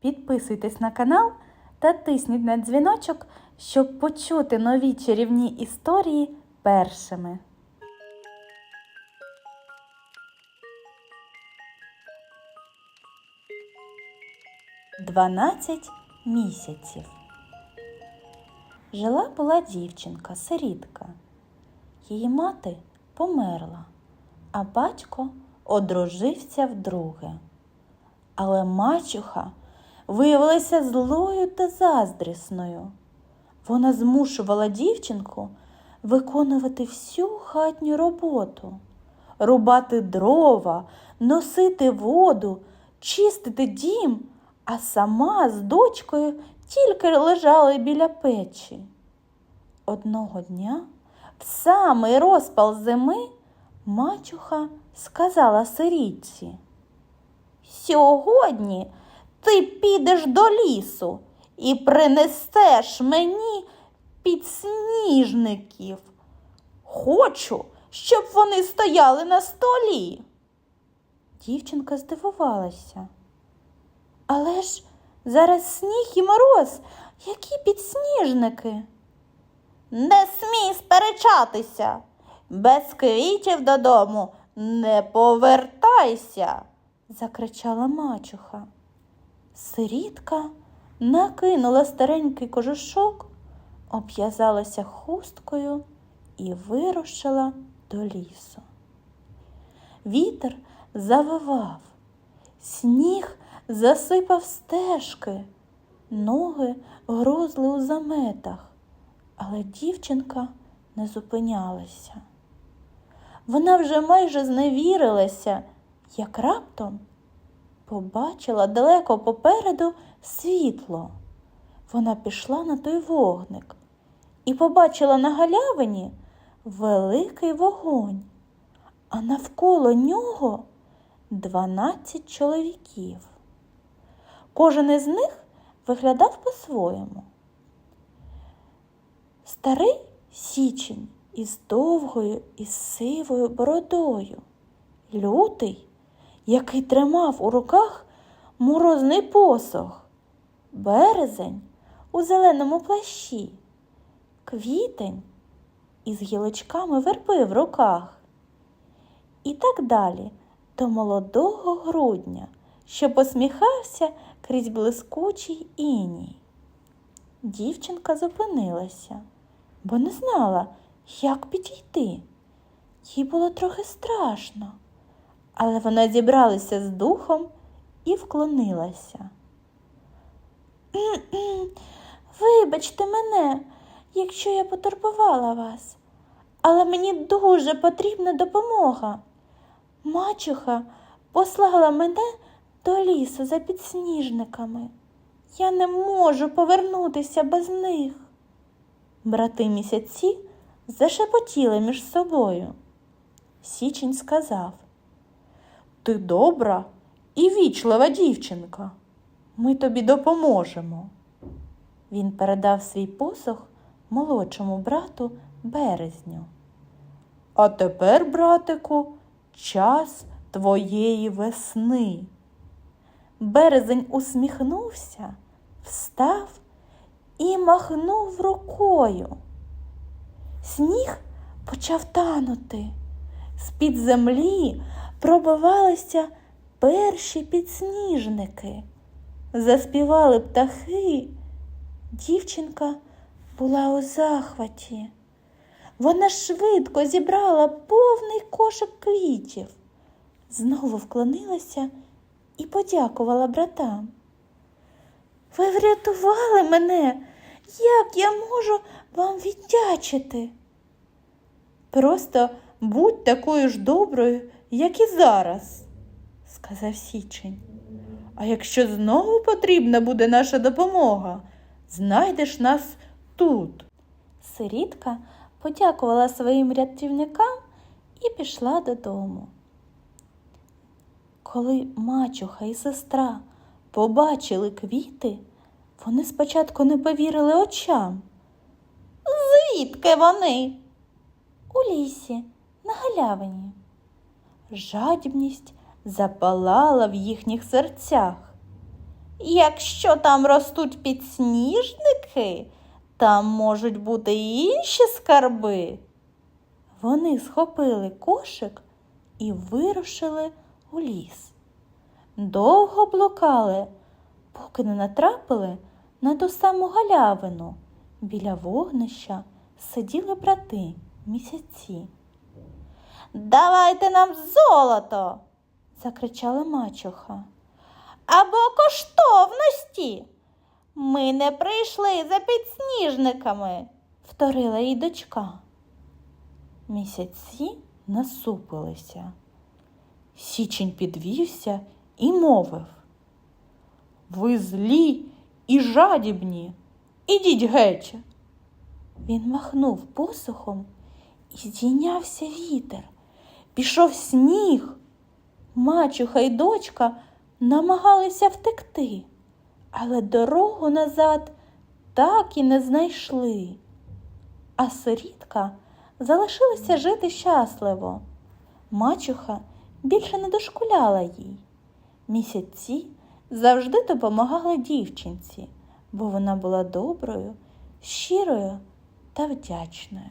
Підписуйтесь на канал та тисніть на дзвіночок, щоб почути нові чарівні історії першими. Дванадцять місяців. Жила була дівчинка, сирітка. Її мати померла, а батько одружився вдруге. Але мачуха виявилася злою та заздрісною. Вона змушувала дівчинку виконувати всю хатню роботу, рубати дрова, носити воду, чистити дім, а сама з дочкою тільки лежали біля печі. Одного дня, в самий розпал зими, мачуха сказала сирітці. Сьогодні ти підеш до лісу і принесеш мені підсніжників. Хочу, щоб вони стояли на столі. Дівчинка здивувалася. Але ж зараз сніг і мороз, які підсніжники. Не смій сперечатися. Без квітів додому не повертайся, закричала мачуха. Сирітка накинула старенький кожушок, обв'язалася хусткою і вирушила до лісу. Вітер завивав, сніг засипав стежки, ноги грозли у заметах, але дівчинка не зупинялася. Вона вже майже зневірилася, як раптом побачила далеко попереду світло. Вона пішла на той вогник і побачила на галявині великий вогонь, а навколо нього дванадцять чоловіків. Кожен із них виглядав по-своєму. Старий січень із довгою і сивою бородою, лютий, який тримав у руках морозний посох, березень у зеленому плащі, квітень із гілочками верби в руках. І так далі до молодого грудня, що посміхався крізь блискучий іній. Дівчинка зупинилася, бо не знала, як підійти. Їй було трохи страшно, але вона зібралася з духом і вклонилася. Вибачте мене, якщо я потурбувала вас, але мені дуже потрібна допомога. Мачуха послала мене до лісу за підсніжниками. Я не можу повернутися без них. Брати місяці зашепотіли між собою. Січень сказав Ти добра і вічлива дівчинка. Ми тобі допоможемо. Він передав свій посох молодшому брату березню. А тепер, братику, час твоєї весни. Березень усміхнувся, встав і махнув рукою. Сніг почав танути. З-під землі пробивалися перші підсніжники. Заспівали птахи. Дівчинка була у захваті. Вона швидко зібрала повний кошик квітів, знову вклонилася і подякувала братам. Ви врятували мене. Як я можу вам віддячити? Просто будь такою ж доброю, як і зараз, сказав Січень. А якщо знову потрібна буде наша допомога, знайдеш нас тут. Сирітка подякувала своїм рятівникам і пішла додому. Коли мачуха і сестра побачили квіти, вони спочатку не повірили очам. Звідки вони? У лісі, на галявині. Жадібність запалала в їхніх серцях. Якщо там ростуть підсніжники, там можуть бути й інші скарби. Вони схопили кошик і вирушили у ліс. Довго блукали, поки не натрапили на ту саму галявину. Біля вогнища сиділи брати місяці. Давайте нам золото, закричала мачуха. Або коштовності. Ми не прийшли за підсніжниками, вторила їй дочка. Місяці насупилися. Січень підвівся і мовив. Ви злі і жадібні. Ідіть геть. Він махнув посухом і здійнявся вітер. Пішов сніг. Мачуха й дочка намагалися втекти, але дорогу назад так і не знайшли. А сирітка залишилася жити щасливо. Мачуха більше не дошкуляла їй. Місяці завжди допомагали дівчинці, бо вона була доброю, щирою та вдячною.